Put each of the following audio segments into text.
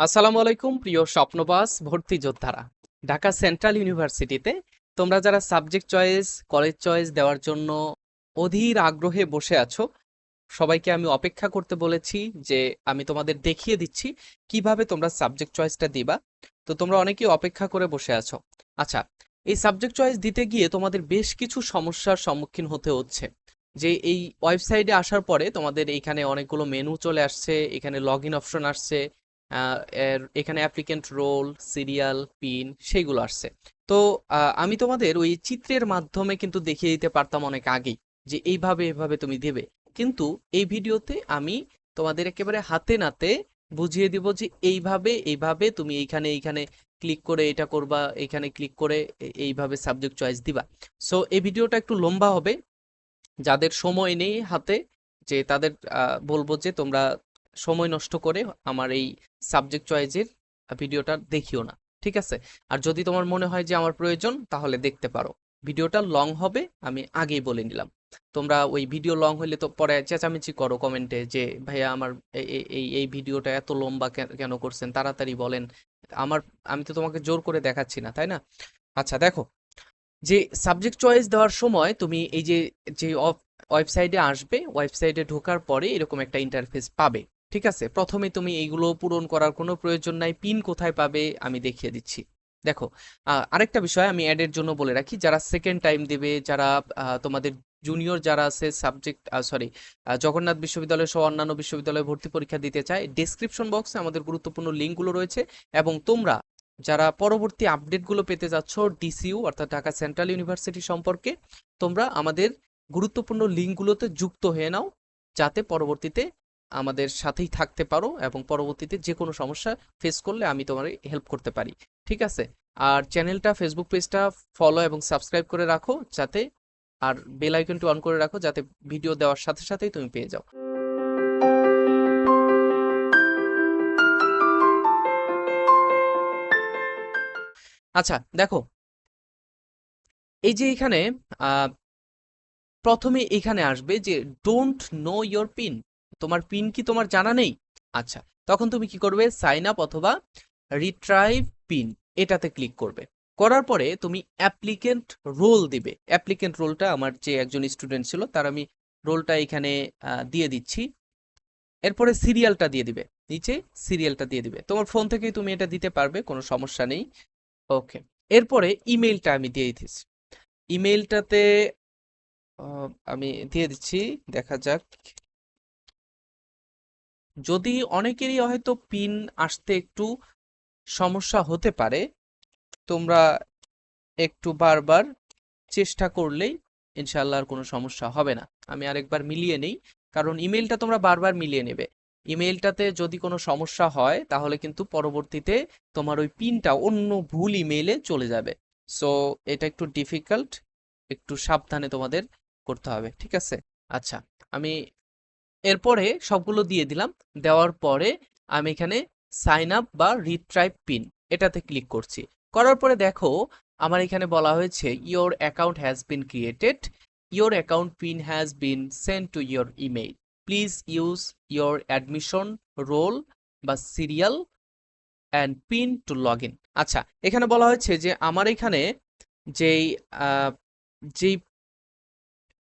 আসসালামু আলাইকুম, প্রিয় স্বপ্নবাস ভর্তি যোদ্ধারা। ঢাকা সেন্ট্রাল ইউনিভার্সিটিতে তোমরা যারা সাবজেক্ট চয়েস, কলেজ চয়েস দেওয়ার জন্য অধীর আগ্রহে বসে আছো, সবাইকে আমি অপেক্ষা করতে বলেছি যে আমি তোমাদের দেখিয়ে দিচ্ছি কীভাবে তোমরা সাবজেক্ট চয়েসটা দিবা। তো তোমরা অনেকেই অপেক্ষা করে বসে আছো। আচ্ছা এই সাবজেক্ট চয়েস দিতে গিয়ে তোমাদের বেশ কিছু সমস্যার সম্মুখীন হতে হচ্ছে। যে এই ওয়েবসাইটে আসার পরে তোমাদের এইখানে অনেকগুলো মেনু চলে আসছে, এখানে লগ ইন অপশন আসছে এর এখানে অ্যাপ্লিকেন্ট রোল সিরিয়াল পিন সেইগুলো আসছে। তো আমি তোমাদের ওই চিত্রের মাধ্যমে কিন্তু দেখিয়ে দিতে পারতাম অনেক আগেই যে এইভাবে এভাবে তুমি দেবে। কিন্তু এই ভিডিওতে আমি তোমাদের একেবারে হাতে নাতে বুঝিয়ে দিব যে এইভাবে এইভাবে তুমি এইখানে এইখানে ক্লিক করে এটা করবা, এইখানে ক্লিক করে এইভাবে সাবজেক্ট চয়েস দিবা। সো এই ভিডিওটা একটু লম্বা হবে। যাদের সময় নেই হাতে, যে তাদের বলব যে তোমরা সময় নষ্ট করে আমার এই সাবজেক্ট চয়েসের ভিডিওটা দেখিও না, ঠিক আছে? আর যদি তোমার মনে হয় যে আমার প্রয়োজন, তাহলে দেখতে পারো। ভিডিওটা লং হবে, আমি আগেই বলে নিলাম। তোমরা ওই ভিডিও লং হলে তো পরে চেঁচামেচি করো কমেন্টে যে, ভাইয়া, আমার এই, এই- ভিডিওটা এত লম্বা কেন করছেন? তাড়াতাড়ি বলেন। আমার, আমি তো তোমাকে জোর করে দেখাচ্ছি না, তাই না? আচ্ছা দেখো। যে সাবজেক্ট চয়েস দেওয়ার সময় তুমি এই যে যে ওয়েবসাইটে আসবে ওয়েবসাইটে ঢোকার পরে এরকম একটা ইন্টারফেস পাবে। ঠিক আছে, প্রথমে তুমি এইগুলো পূরণ করার কোনো প্রয়োজন নাই, পিন কোথায় পাবে আমি দেখিয়ে দিচ্ছি। দেখো আরেকটা বিষয় আমি অ্যাডের জন্য বলে রাখি, যারা সেকেন্ড টাইম দেবে, যারা তোমাদের জুনিয়র যারা আছে সাবজেক্ট সরি জগন্নাথ বিশ্ববিদ্যালয় সহ অন্যান্য বিশ্ববিদ্যালয়ে ভর্তি পরীক্ষা দিতে চায় ডেসক্রিপশন বক্সে আমাদের গুরুত্বপূর্ণ লিঙ্কগুলো রয়েছে এবং তোমরা যারা পরবর্তী আপডেটগুলো পেতে যাচ্ছ ডিসিইউ অর্থাৎ ঢাকা সেন্ট্রাল ইউনিভার্সিটি সম্পর্কে, তোমরা আমাদের গুরুত্বপূর্ণ লিঙ্কগুলোতে যুক্ত হয়ে নাও, যাতে পরবর্তীতে আমাদের সাথেই থাকতে পারো এবং পরবর্তীতে যে কোনো সমস্যা ফেস করলে আমি তোমার হেল্প করতে পারি। ঠিক আছে? আর চ্যানেলটা ফেসবুক পেজটা ফলো এবং সাবস্ক্রাইব করে রাখো যাতে আর বেল আইকনটি অন করে রাখো যাতে ভিডিও দেওয়ার সাথে সাথেই তুমি পেয়ে যাও। আচ্ছা দেখো। এই যে এখানে প্রথমে এখানে আসবে যে ডোন্ট নো ইয়োর পিন তোমার পিন কি তোমার জানা নেই? আচ্ছা তখন তুমি কি করবে? সাইন আপ অথবা রিট্রাইভ পিন এটাতে ক্লিক করবে। করার পরে তুমি অ্যাপ্লিকেন্ট রোল দিবে। অ্যাপ্লিকেন্ট রোলটা আমার যে একজন স্টুডেন্ট ছিল, তার আমি রোলটা এখানে দিয়ে দিচ্ছি। এরপরে সিরিয়ালটা দিয়ে দিবে। নিচে সিরিয়ালটা দিয়ে দিবে। তোমার ফোন থেকেই তুমি এটা দিতে পারবে, কোনো সমস্যা নেই। ওকে এরপরে ইমেইলটা আমি দিয়ে দিচ্ছি। ইমেইলটাতে আমি দিয়ে দিচ্ছি, দেখা যাক। যদি অনেকেরই হয়তো পিন আসতে একটু সমস্যা হতে পারে, তোমরা একটু বারবার চেষ্টা করলেই ইনশাল্লাহ আর কোনো সমস্যা হবে না। আমি আরেকবার মিলিয়ে নেই, কারণ ইমেলটা তোমরা বারবার মিলিয়ে নেবে। ইমেলটাতে যদি কোনো সমস্যা হয়, তাহলে কিন্তু পরবর্তীতে তোমার ওই পিনটা অন্য ভুল ইমেইলে চলে যাবে। সো, এটা একটু ডিফিকাল্ট, একটু সাবধানে তোমাদের করতে হবে, ঠিক আছে? আচ্ছা আমি এরপরে সবগুলো দিয়ে দিলাম। দেওয়ার পরে আমি এখানে সাইন আপ বা রিট্রাইভ পিন এটাতে ক্লিক করছি। করার পরে দেখো, আমার এখানে বলা হয়েছে your account has been created your account pin has been send to your email please use your admission roll বা serial and pin to log আচ্ছা এখানে বলা হয়েছে যে আমার এখানে যেই যেই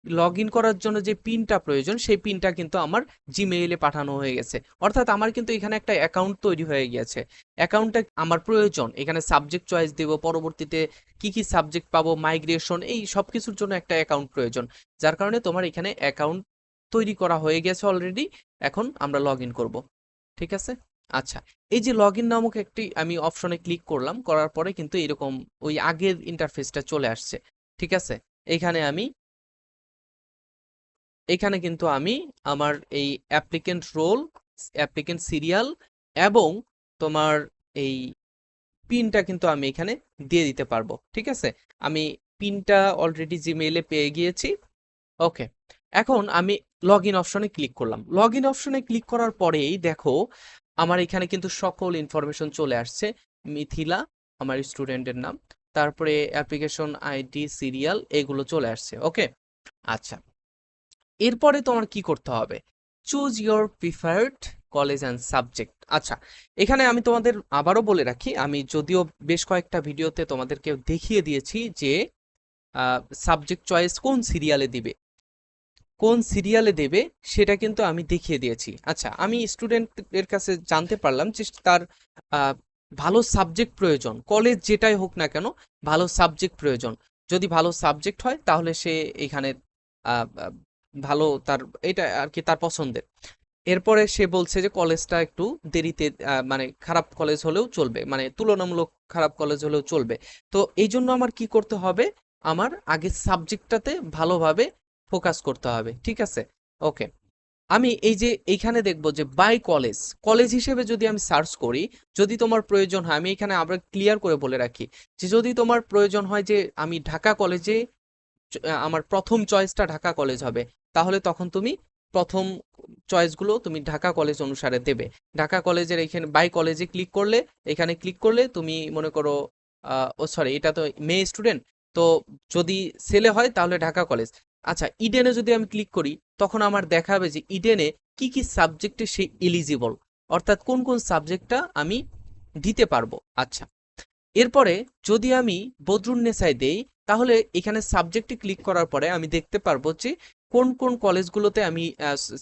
লগ ইন করার জন্য যে পিনটা প্রয়োজন, সেই পিনটা কিন্তু আমার জিমেইলে পাঠানো হয়ে গেছে। অর্থাৎ আমার কিন্তু এখানে একটা অ্যাকাউন্ট তৈরি হয়ে গেছে অ্যাকাউন্টটা আমার প্রয়োজন, এখানে সাবজেক্ট চয়েস দেব, পরবর্তীতে কি কি সাবজেক্ট পাবো মাইগ্রেশন এই সব কিছুর জন্য একটা অ্যাকাউন্ট প্রয়োজন। যার কারণে তোমার এখানে অ্যাকাউন্ট তৈরি করা হয়ে গেছে অলরেডি এখন আমরা লগ ইন করব। ঠিক আছে? আচ্ছা এই যে লগ ইন নামক একটি আমি অপশনে ক্লিক করলাম, করার পরে কিন্তু এরকম ওই আগের ইন্টারফেসটা চলে আসছে। ঠিক আছে? এখানে আমি এখানে কিন্তু আমি আমার এই অ্যাপ্লিকেন্ট রোল অ্যাপ্লিকেন্ট সিরিয়াল এবং তোমার এই পিনটা কিন্তু আমি এখানে দিয়ে দিতে পারব, ঠিক আছে? আমি পিনটা অলরেডি জিমেইলে পেয়ে গিয়েছি। ওকে এখন আমি লগ ইন অপশনে ক্লিক করলাম। লগ ইন অপশনে ক্লিক করার পরেই দেখো, আমার এখানে কিন্তু সকল ইনফরমেশন চলে আসছে। মিথিলা, আমার স্টুডেন্টের নাম, তারপরে অ্যাপ্লিকেশন আইডি সিরিয়াল এগুলো চলে আসছে। ওকে আচ্ছা। এরপরে তোমার কি করতে হবে? Choose your preferred college and subject আচ্ছা এখানে আমি তোমাদের আবারও বলে রাখি, আমি যদিও বেশ কয়েকটা ভিডিওতে তোমাদেরকে দেখিয়ে দিয়েছি যে সাবজেক্ট চয়েস কোন সিরিয়ালে দিবে। কোন সিরিয়ালে দেবে, সেটা কিন্তু আমি দেখিয়ে দিয়েছি। আচ্ছা আমি স্টুডেন্টের কাছে জানতে পারলাম যে তার ভালো সাবজেক্ট প্রয়োজন। কলেজ যেটাই হোক না কেন, ভালো সাবজেক্ট প্রয়োজন। যদি ভালো সাবজেক্ট হয়, তাহলে সে এখানে ভালো তার, এটা আর কি তার পছন্দের। এরপরে সে বলছে যে কলেজটা একটু দেরিতে মানে খারাপ কলেজ হলেও চলবে মানে তুলনামূলক খারাপ কলেজ হলেও চলবে। তো এই জন্য আমার কি করতে হবে? আমার আগে সাবজেক্টটাতে ভালোভাবে ফোকাস করতে হবে, ঠিক আছে? ওকে। আমি এই যে এইখানে দেখব যে বাই কলেজ কলেজ হিসেবে যদি আমি সার্চ করি, যদি তোমার প্রয়োজন হয়, আমি এখানে আবার ক্লিয়ার করে বলে রাখি যে যদি তোমার প্রয়োজন হয় যে আমি ঢাকা কলেজে আমার প্রথম চয়েসটা ঢাকা কলেজ হবে তাহলে তখন তুমি প্রথম চয়েসগুলো তুমি ঢাকা কলেজ অনুসারে দেবে। ঢাকা কলেজের এখানে বাই কলেজে ক্লিক করলে, এখানে ক্লিক করলে তুমি মনে করো ও সরি এটা তো মেয়ে স্টুডেন্ট তো যদি ছেলে হয় তাহলে ঢাকা কলেজ আচ্ছা ইডেনে যদি আমি ক্লিক করি, তখন আমার দেখাবে যে ইডেনে কি কি সাবজেক্টে সে এলিজিবল অর্থাৎ কোন কোন সাবজেক্টটা আমি দিতে পারব। আচ্ছা এরপরে যদি আমি বদরুন বদরুন্নেসায় দেই, তাহলে এখানে সাবজেক্টে ক্লিক করার পরে আমি দেখতে পারব যে কোন কোন কলেজগুলোতে আমি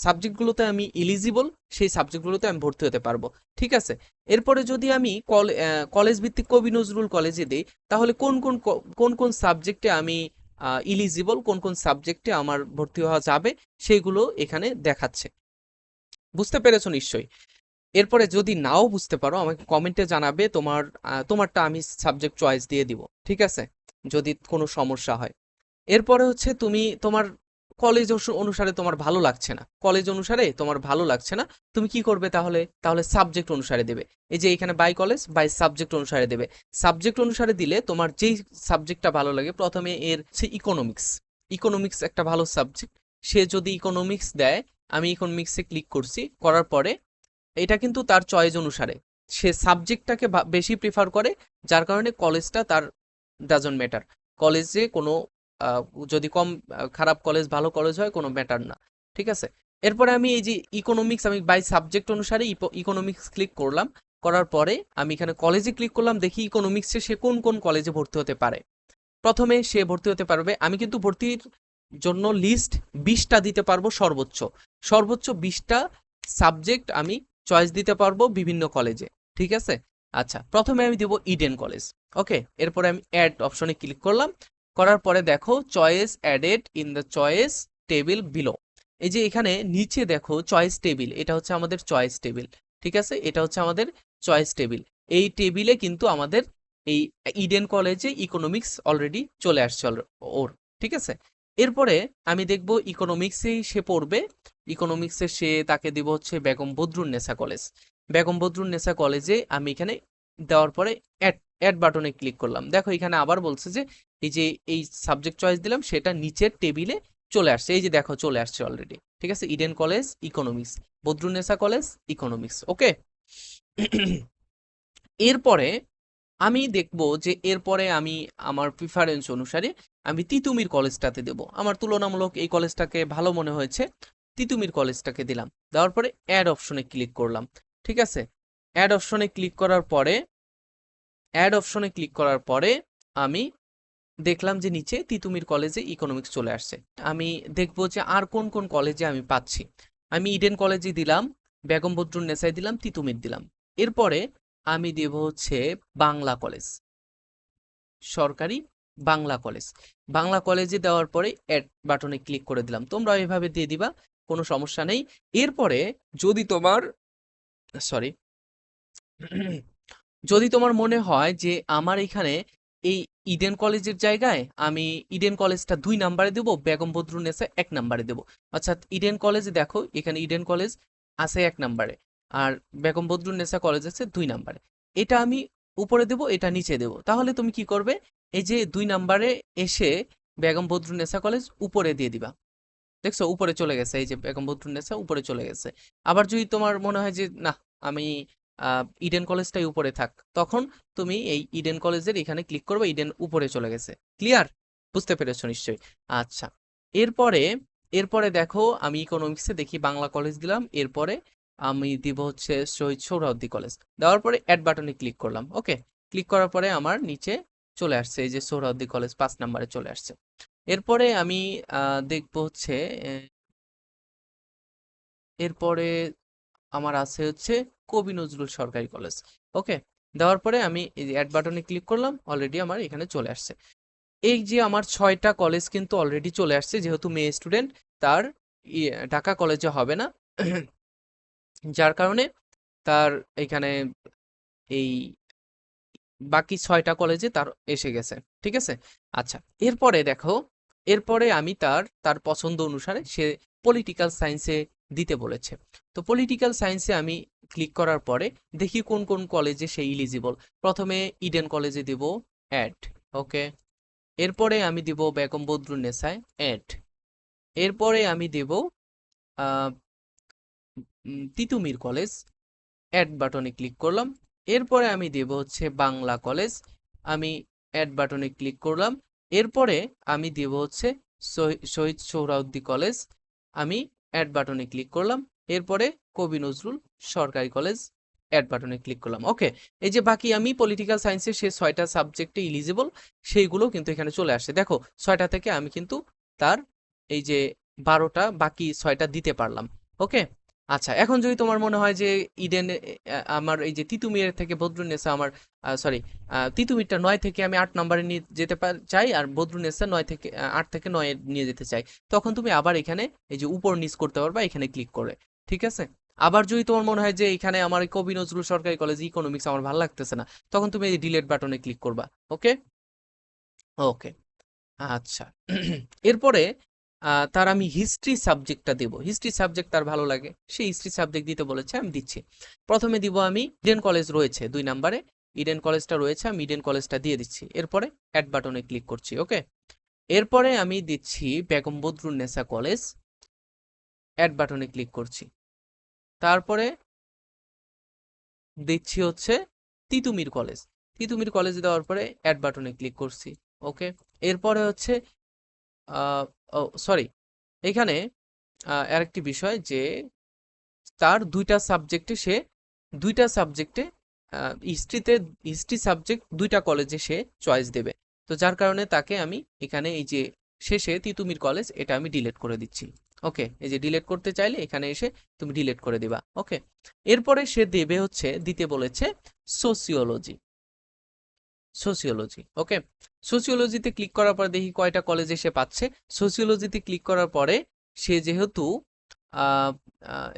সাবজেক্টগুলোতে আমি ইলিজিবল সেই সাবজেক্টগুলোতে আমি ভর্তি হতে পারব। ঠিক আছে? এরপরে যদি আমি কলেজ ভিত্তিক কবি নজরুল কলেজে দিই, তাহলে কোন কোন কোন কোন সাবজেক্টে আমি ইলিজিবল কোন কোন সাবজেক্টে আমার ভর্তি হওয়া যাবে সেইগুলো এখানে দেখাচ্ছে। বুঝতে পেরেছ নিশ্চয়ই? এরপরে যদি নাও বুঝতে পারো, আমাকে কমেন্টে জানাবে, তোমার তোমারটা আমি সাবজেক্ট চয়েস দিয়ে দিব। ঠিক আছে? যদি কোনো সমস্যা হয়। এরপরে হচ্ছে তুমি তোমার কলেজ অনুসারে তোমার ভালো লাগছে না। কলেজ অনুসারে তোমার ভালো লাগছে না। তুমি কি করবে তাহলে? তাহলে সাবজেক্ট অনুসারে দেবে। এই যে এখানে বাই কলেজ বাই সাবজেক্ট অনুসারে দেবে। সাবজেক্ট অনুসারে দিলে তোমার যেই সাবজেক্টটা ভালো লাগে, প্রথমে এর সে ইকোনমিক্স ইকোনমিক্স একটা ভালো সাবজেক্ট সে যদি ইকোনমিক্স দেয়, আমি ইকোনমিক্সে ক্লিক করছি, করার পরে এটা কিন্তু তার চয়েস অনুসারে। সে সাবজেক্টটাকে বেশি প্রিফার করে, যার কারণে কলেজটা তার ডাজন্ট ম্যাটার কলেজে কোনো যদি কম খারাপ কলেজ ভালো কলেজ হয়, কোনো ম্যাটার না। ঠিক আছে? এরপরে আমি এই যে ইকোনমিক্স আমি বাই সাবজেক্ট অনুসারে ইকোনমিক্স ক্লিক করলাম। করার পরে আমি এখানে কলেজে ক্লিক করলাম, দেখি ইকোনমিক্সে সে কোন কোন কলেজে ভর্তি হতে পারে। প্রথমে সে ভর্তি হতে পারবে, আমি কিন্তু ভর্তির জন্য লিস্ট বিশটা দিতে পারব সর্বোচ্চ। সর্বোচ্চ বিশটা সাবজেক্ট আমি চয়েস দিতে পারব বিভিন্ন কলেজে ঠিক আছে? আচ্ছা প্রথমে আমি দেবো ইডেন কলেজ ওকে এরপরে আমি অ্যাড অপশনে ক্লিক করলাম। করার পরে দেখো choice added in the choice table below এই যে এখানে নিচে দেখো চয়েস টেবিল এটা হচ্ছে আমাদের চয়েস টেবিল ঠিক আছে? এটা হচ্ছে আমাদের চয়েস টেবিল এই টেবিলে কিন্তু আমাদের এই ইডেন কলেজে ইকোনমিক্স অলরেডি চলে আসছে ওর, ঠিক আছে? এরপরে আমি দেখব ইকোনমিক্সেই সে পড়বে। ইকোনমিক্সে সে তাকে দিব হচ্ছে বেগম বদরুন্নেসা কলেজ। বেগম বদরুন্নেসা কলেজে আমি এখানে দেওয়ার পরে অ্যাড অ্যাড বাটনে ক্লিক করলাম। দেখো এখানে আবার বলছে যে, এই যে, এই সাবজেক্ট চয়েস দিলাম, সেটা নিচের টেবিলে চলে আসছে। এই যে দেখো, চলে আসছে অলরেডি ঠিক আছে? Eden college economics Badrunnesa college economics okay এরপরে আমি দেখব যে, এরপরে আমি আমার প্রিফারেন্স অনুসারে আমি তিতুমির কলেজটাতে দেব। আমার তুলনামূলক এই কলেজটাকে ভালো মনে হয়েছে। তিতুমির কলেজটাকে দিলাম। দেওয়ার পরে অ্যাড অপশনে ক্লিক করলাম। ঠিক আছে? অ্যাড অপশনে ক্লিক করার পরে অ্যাড অপশনে ক্লিক করার পরে আমি দেখলাম যে নিচে তিতুমির কলেজে ইকোনমিক্স চলে আসছে। আমি দেখব যে আর কোন কোন কলেজে আমি পাচ্ছি। আমি ইডেন কলেজে দিলাম, বেগম বদরুন্নেসায় দিলাম, তিতুমির দিলাম। এরপরে আমি দেব হচ্ছে বাংলা কলেজ সরকারি বাংলা কলেজ বাংলা কলেজে দেওয়ার পরে অ্যাড বাটনে ক্লিক করে দিলাম। তোমরা এভাবে দিয়ে দিবা, কোনো সমস্যা নেই। এরপরে যদি তোমার সরি যদি তোমার মনে হয় যে আমার এখানে এই ইডেন কলেজের জায়গায় আমি ইডেন কলেজটা দুই নাম্বারে দেবো, বেগম বদরুন্নেসা এক নাম্বারে দেবো। অর্থাৎ ইডেন কলেজে দেখো, এখানে ইডেন কলেজ আছে এক নাম্বারে আর বেগম বদরুন্নেসা কলেজ আছে দুই নাম্বারে। এটা আমি উপরে দেব, এটা নিচে দেব। তাহলে তুমি কি করবে? এই যে দুই নাম্বারে এসে বেগম বদরুন্নেসা কলেজ উপরে দিয়ে দিবা। দেখছ? উপরে চলে গেছে। এই যে বেগম বদরুন্নেসা উপরে চলে গেছে। আবার যদি তোমার মনে হয় যে, না, আমি ইডেন কলেজটাই উপরে থাক। তখন তুমি এই ইডেন কলেজের এখানে ক্লিক করবে ইডেন উপরে চলে গেছে। ক্লিয়ার বুঝতে পেরেছ নিশ্চয়ই? আচ্ছা। এরপরে এরপরে দেখো, আমি ইকোনমিক্সে দেখি বাংলা কলেজ দিলাম, এরপরে আমি দিব হচ্ছে শহীদ সোহরাওয়ার্দী কলেজ দেওয়ার পরে অ্যাড বাটনে ক্লিক করলাম ওকে ক্লিক করার পরে আমার নিচে চলে আসছে, এই যে সোহরাওয়ার্দী কলেজ পাঁচ নাম্বারে চলে আসছে। এরপরে আমি দেখব হচ্ছে এরপরে আমার আছে হচ্ছে কবি নজরুল সরকারি কলেজ। ওকে? দেওয়ার পরে আমি অ্যাড বাটনে ক্লিক করলাম অলরেডি আমার এখানে চলে আসছে। এই যে আমার ছয়টা কলেজ কিন্তু অলরেডি চলে আসছে, যেহেতু মেয়ে স্টুডেন্ট তার ঢাকা কলেজে হবে না। যার কারণে তার এখানে এই বাকি ছয়টা কলেজে তার এসে গেছে, ঠিক আছে? আচ্ছা এরপরে দেখো, এরপরে আমি তার তার পছন্দ অনুসারে সে পলিটিক্যাল সায়েন্সে দিতে বলেছে। তো পলিটিক্যাল সায়েন্সে আমি ক্লিক করার পরে দেখি কোন কোন কলেজে সে ইলিজিবল প্রথমে ইডেন কলেজে দিব অ্যাড ওকে এরপরে আমি দিব বেগম বদরুন্নেসায় অ্যাড এরপরে আমি দেব তিতুমির কলেজ অ্যাড বাটনে ক্লিক করলাম। এরপরে আমি দেব হচ্ছে বাংলা কলেজ আমি অ্যাড বাটনে ক্লিক করলাম। এরপরে আমি দেব হচ্ছে শহীদ সোহরাওয়ার্দী কলেজ আমি অ্যাড বাটনে ক্লিক করলাম, এরপরে কবি নজরুল সরকারি কলেজ অ্যাড বাটনে ক্লিক করলাম। ওকে এই যে বাকি আমি পলিটিক্যাল সায়েন্সের সে ছয়টা সাবজেক্টে ইলিজিবল সেইগুলো কিন্তু এখানে চলে আসছে দেখো, ছয়টা থেকে আমি কিন্তু তার এই যে বারোটা বাকি ছয়টা দিতে পারলাম। ওকে আচ্ছা এখন যদি তোমার মনে হয় যে ইডেন আমার এই যে তিতুমিরের থেকে বদরুন্নেসা আমার সরি তিতুমিরটা নয় থেকে আমি আট নম্বরে নিয়ে যেতে চাই আর বদরুন্নেসা নয় থেকে আট থেকে নয়ে নিয়ে যেতে চাই, তখন তুমি আবার এখানে এই যে উপর নিচ করতে পারবা, এখানে ক্লিক করে, ঠিক আছে? আবার যদি তোমার মনে হয় যে এখানে আমার কবি নজরুল সরকারি কলেজ ইকোনমিক্স আমার ভালো লাগতেছে না, তখন তুমি এই ডিলেট বাটনে ক্লিক করবা ওকে ওকে আচ্ছা এরপরে তার আমি হিস্ট্রি সাবজেক্টটা দেব। হিস্ট্রি সাবজেক্ট তার ভালো লাগে। সেই হিস্ট্রি সাবজেক্ট দিতে বলেছে, আমি দিচ্ছি। প্রথমে দিব আমি ইডেন কলেজ রয়েছে দুই নাম্বারে। ইডেন কলেজটা রয়েছে, আমি ইডেন কলেজটা দিয়ে দিচ্ছি। এরপরে অ্যাড বাটনে ক্লিক করছি ওকে এরপরে আমি দিচ্ছি বেগম বদরুন্নেসা কলেজ অ্যাড বাটনে ক্লিক করছি। তারপরে দিচ্ছি হচ্ছে তিতুমির কলেজ তিতুমির কলেজ দেওয়ার পরে অ্যাড বাটনে ক্লিক করছি ওকে এরপরে হচ্ছে সরি এখানে আহ, আরেকটি বিষয় যে তার দুইটা সাবজেক্টে সে দুইটা সাবজেক্টে হিস্ট্রিতে হিস্ট্রি সাবজেক্ট দুইটা কলেজে সে চয়েস দেবে। তো যার কারণে তাকে আমি এখানে এই যে শেষে তিতুমির কলেজ এটা আমি ডিলিট করে দিচ্ছি। ওকে এই যে ডিলেট করতে চাইলে এখানে এসে তুমি ডিলেট করে দিবা। ওকে এরপরে সে দেবে হচ্ছে দিতে বলেছে সোসিওলজি সোসিওলজি ওকে সোসিওলজিতে ক্লিক করার পর দেখি কয়টা কলেজে সে পাচ্ছে। সোসিওলজিতে ক্লিক করার পরে সে যেহেতু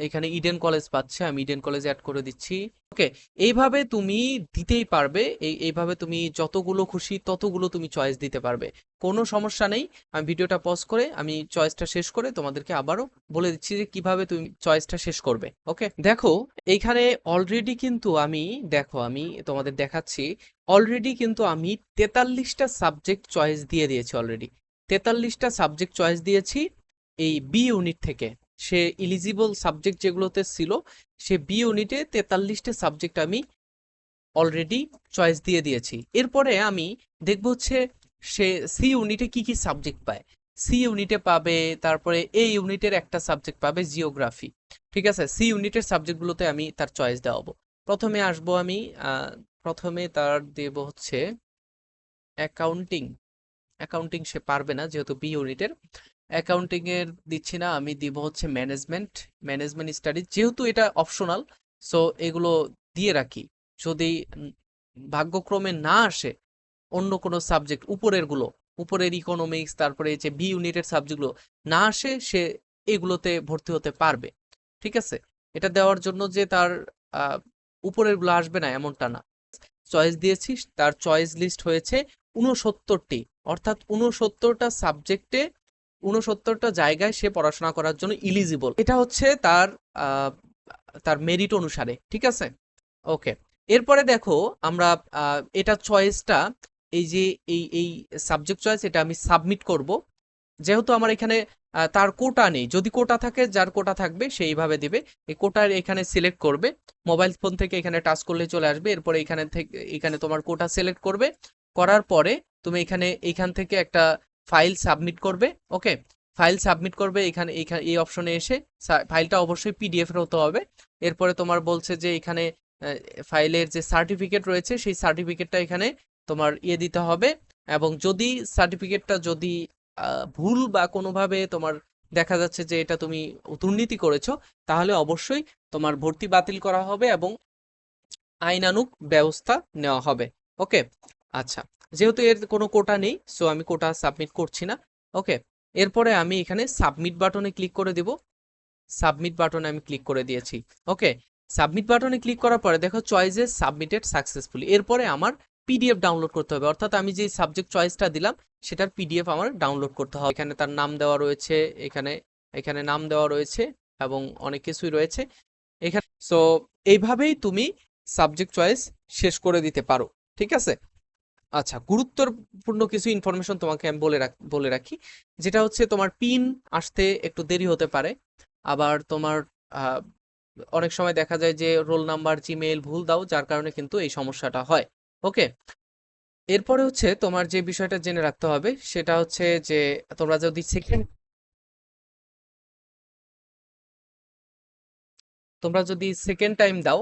এখানে ইডেন কলেজ পাচ্ছে, আমি ইডেন কলেজে অ্যাড করে দিচ্ছি ওকে এইভাবে তুমি দিতেই পারবে, এই, এইভাবে তুমি যতগুলো খুশি ততগুলো তুমি চয়েস দিতে পারবে। কোনো সমস্যা নেই। আমি ভিডিওটা পজ করে, আমি চয়েসটা শেষ করে তোমাদেরকে আবারও বলে দিচ্ছি যে কীভাবে তুমি চয়েসটা শেষ করবে ওকে দেখো, এইখানে অলরেডি কিন্তু আমি, দেখো, আমি তোমাদের দেখাচ্ছি অলরেডি কিন্তু আমি তেতাল্লিশটা সাবজেক্ট চয়েস দিয়ে দিয়েছি অলরেডি তেতাল্লিশটা সাবজেক্ট চয়েস দিয়েছি এই বি ইউনিট থেকে। সে ইলিজিবল সাবজেক্ট যেগুলোতে ছিল, সে বি ইউনিটে তেতাল্লিশটা সাবজেক্ট আমি অলরেডি চয়েস দিয়ে দিয়েছি। এরপরে আমি দেখব হচ্ছে সে সি ইউনিটে কি কি সাবজেক্ট পায়? সি ইউনিটে পাবে, তারপরে এ ইউনিটের একটা সাবজেক্ট পাবে জিওগ্রাফি ঠিক আছে? সি ইউনিটের সাবজেক্টগুলোতে আমি তার চয়েস দেওয়াবো প্রথমে আসব আমি প্রথমে তার দেব হচ্ছে অ্যাকাউন্টিং অ্যাকাউন্টিং সে পারবে না, যেহেতু বি ইউনিটের অ্যাকাউন্টিং এর দিচ্ছি না, আমি দিব হচ্ছে ম্যানেজমেন্ট ম্যানেজমেন্ট স্টাডিজ যেহেতু এটা অপশনাল সো এগুলো দিয়ে রাখি। যদি ভাগ্যক্রমে না আসে অন্য কোনো সাবজেক্ট উপরেরগুলো উপরের ইকোনমিক্স তারপরে যে বি ইউনিটের সাবজেক্টগুলো না আসে সে এগুলোতে ভর্তি হতে পারবে। ঠিক আছে? এটা দেওয়ার জন্য যে তার উপরেরগুলো আসবে না এমনটা না। চয়েস দিয়েছি তার চয়েস লিস্ট হয়েছে উনসত্তরটি অর্থাৎ উনসত্তরটা সাবজেক্টে উনসত্তরটা জায়গায় সে পড়াশোনা করার জন্য ইলিজিবল এটা হচ্ছে তার তার মেরিট অনুসারে। ঠিক আছে? ওকে এরপরে দেখো, আমরা এটা চয়েসটা এই যে এই এই সাবজেক্ট চয়েস এটা আমি সাবমিট করব। যেহেতু আমার এখানে তার কোটা নেই। যদি কোটা থাকে, যার কোটা থাকবে সেইভাবে দিবে। এই কোটার এখানে সিলেক্ট করবে। মোবাইল ফোন থেকে এখানে টাচ করলে চলে আসবে। এরপরে এখানে থেকে, এখানে তোমার কোটা সিলেক্ট করবে। করার পরে তুমি এখানে, এখান থেকে একটা ফাইল সাবমিট করবে। ওকে? ফাইল সাবমিট করবে। এখানে এখানে, এই অপশনে এসে ফাইলটা অবশ্যই পিডিএফ এর হতে হবে। এরপরে তোমার বলছে যে এখানে ফাইলের যে সার্টিফিকেট রয়েছে, সেই সার্টিফিকেটটা এখানে তোমার ইয়ে দিতে হবে এবং যদি সার্টিফিকেটটা যদি ভুল বা কোনোভাবে তোমার দেখা যাচ্ছে যে এটা তুমি দুর্নীতি করেছ, তাহলে অবশ্যই তোমার ভর্তি বাতিল করা হবে এবং আইনানুগ ব্যবস্থা নেওয়া হবে। ওকে? আচ্ছা যেহেতু এর কোনো কোটা নেই সো আমি কোটা সাবমিট করছি না। ওকে? এরপরে আমি এখানে সাবমিট বাটনে ক্লিক করে দেব। সাবমিট বাটনে আমি ক্লিক করে দিয়েছি। ওকে? সাবমিট বাটনে ক্লিক করার পরে দেখো চয়েসেস সাবমিটেড সাকসেসফুলি এরপরে আমার পিডিএফ ডাউনলোড করতে হবে। অর্থাৎ আমি যে সাবজেক্ট চয়েসটা দিলাম, সেটার পিডিএফ আমার ডাউনলোড করতে হবে। এখানে তার নাম দেওয়া রয়েছে, এখানে এখানে নাম দেওয়া রয়েছে এবং অনেক কিছুই রয়েছে। এখানে সো এইভাবেই তুমি সাবজেক্ট চয়েস শেষ করে দিতে পারো। ঠিক আছে? আচ্ছা গুরুত্বপূর্ণ কিছু ইনফরমেশন তোমাকে আমি বলে রাখ, বলে রাখি। যেটা হচ্ছে তোমার পিন আসতে একটু দেরি হতে পারে। আবার তোমার অনেক সময় দেখা যায় যে রোল নাম্বার জিমেইল ভুল দাও, যার কারণে কিন্তু এই সমস্যাটা হয়। ওকে, এরপরে হচ্ছে তোমার যে বিষয়টা জেনে রাখতে হবে, সেটা হচ্ছে যে তোমরা যদি সেকেন্ড তোমরা যদি সেকেন্ড টাইম দাও,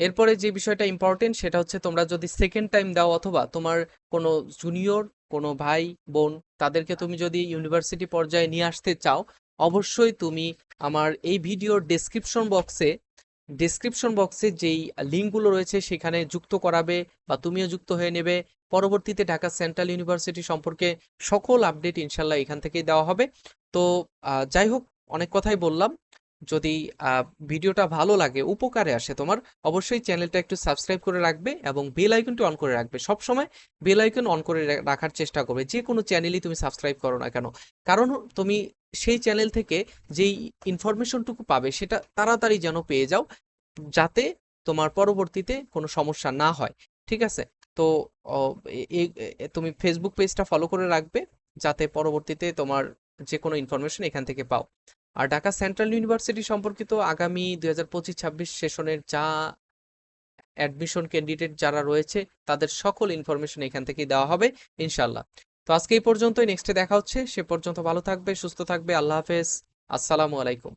এরপরে যে বিষয়টা ইম্পর্টেন্ট সেটা হচ্ছে তোমরা যদি সেকেন্ড টাইম দাও অথবা তোমার কোনো জুনিয়র কোনো ভাই, বোন, তাদেরকে তুমি যদি ইউনিভার্সিটি পর্যায়ে নিয়ে আসতে চাও, অবশ্যই তুমি আমার এই ভিডিওর ডেসক্রিপশন বক্সে ডেসক্রিপশন বক্সে যেই লিঙ্কগুলো রয়েছে সেখানে যুক্ত করাবে বা তুমিও যুক্ত হয়ে নেবে। পরবর্তীতে ঢাকা সেন্ট্রাল ইউনিভার্সিটি সম্পর্কে সকল আপডেট ইনশাল্লাহ এখান থেকেই দেওয়া হবে। তো যাই হোক, অনেক কথাই বললাম। যদি ভিডিওটা ভালো লাগে, উপকারে আসে তোমার, অবশ্যই চ্যানেলটা একটু সাবস্ক্রাইব করে রাখবে এবং বেল আইকনটি অন করে রাখবে। সব সময় বেল আইকন অন করে রাখার চেষ্টা করবে। যে কোনো চ্যানেলই তুমি সাবস্ক্রাইব করো না কেন। কারণ তুমি সেই চ্যানেল থেকে যেই ইনফরমেশনটুকু পাবে, সেটা তাড়াতাড়ি যেন পেয়ে যাও, যাতে তোমার পরবর্তীতে কোনো সমস্যা না হয়, ঠিক আছে? তো তুমি ফেসবুক পেজটা ফলো করে রাখবে, যাতে পরবর্তীতে তোমার যে কোনো ইনফরমেশন এখান থেকে পাও। আর ঢাকা সেন্ট্রাল ইউনিভার্সিটি সম্পর্কিত আগামী দুই হাজার পঁচিশ ছাব্বিশ সেশনের যা অ্যাডমিশন ক্যান্ডিডেট যারা রয়েছে, তাদের সকল ইনফরমেশন এখান থেকেই দেওয়া হবে ইনশাল্লাহ তো আজকে এই পর্যন্তই। নেক্সটে দেখা হচ্ছে। সে পর্যন্ত ভালো থাকবে, সুস্থ থাকবে। আল্লাহ হাফেজ। আসসালামু আলাইকুম।